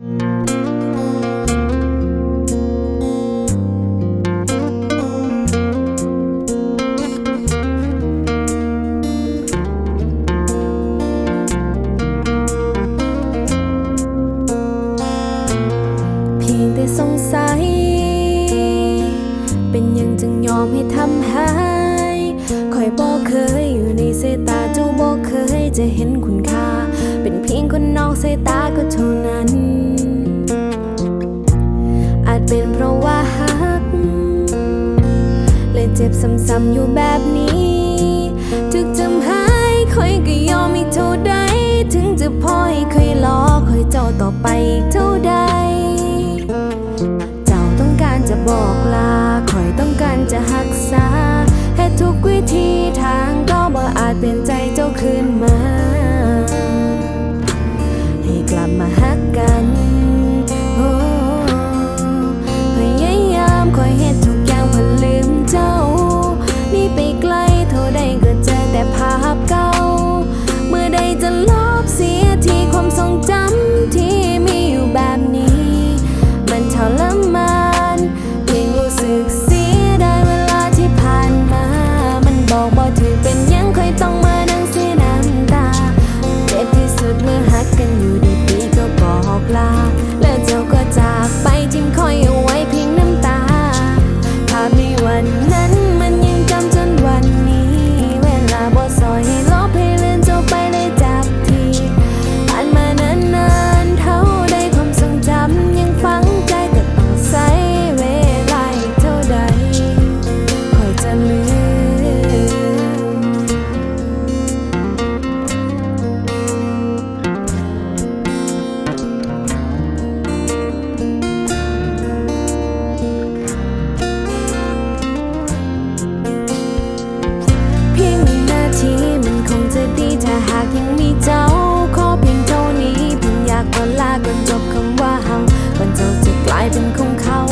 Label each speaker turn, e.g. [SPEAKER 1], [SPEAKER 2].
[SPEAKER 1] สงสัย เป็นยังจึงยอมให้ทำหายคอยบกเคยอยู่ในสายตาเจ้าบกเคยจะเห็นคุณค่า เป็นเพียงคนนอกสายตาก็เท่านั้น ซ้ำๆอยู่แบบนี้ถึกจำหายคอยก็ยอมอีกเท่าใด ถึงจะพอยเคยล้อคอยเจ้าต่อไปอีกเท่าใด เจ้าต้องการจะบอกลาคอยต้องการจะหักษาให้ทุกวิธีทางก็บ่อาจเปลี่ยนใจเจ้าคืนมา เป็นของเขา